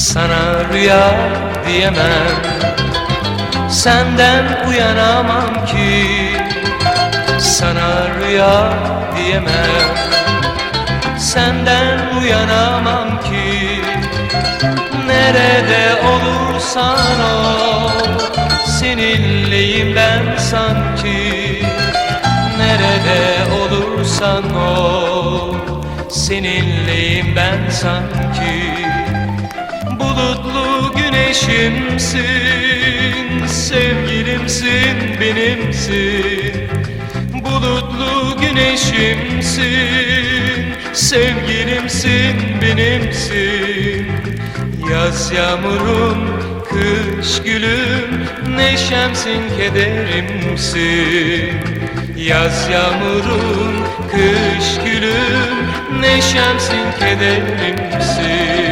Sana rüya diyemem. Senden uyanamam ki Sana rüya diyemem. Senden uyanamam ki Nerede olursan ol Seninleyim ben sanki. Nerede olursan ol Seninleyim ben sanki güneşimsin Sevgilimsin benimsin. Bulutlu güneşimsin Sevgilimsin benimsin. Yaz yağmurum, kış gülüm Neşemsin, kederimsin. Yaz yağmurum, kış gülüm Neşemsin, kederimsin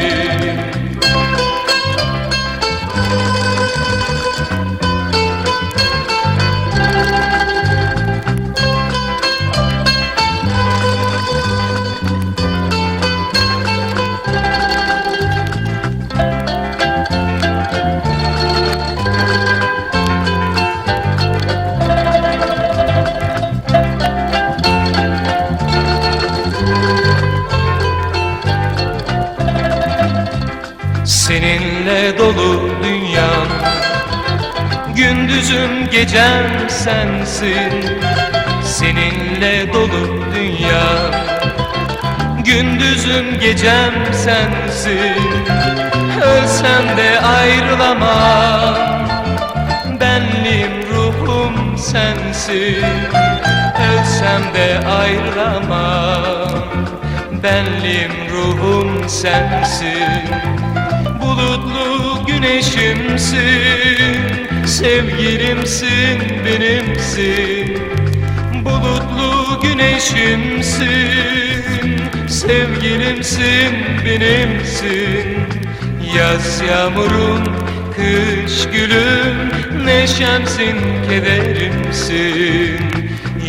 Seninle dolu dünyam. Gündüzüm gecem sensin. Seninle dolu dünyam. Gündüzüm gecem sensin. Ölsem de ayrılamam. Benliğim ruhum sensin. Ölsem de ayrılamam Benliğim ruhum sensin Bulutlu güneşimsin Sevgilimsin benimsin. Bulutlu güneşimsin Sevgilimsin benimsin. Yaz yağmurum, kış gülüm Neşemsin, kederimsin.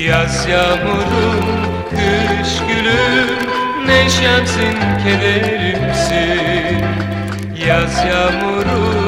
Yaz yağmurum, kış gülüm Neşemsin, kederimsin. Yaz yağmurum,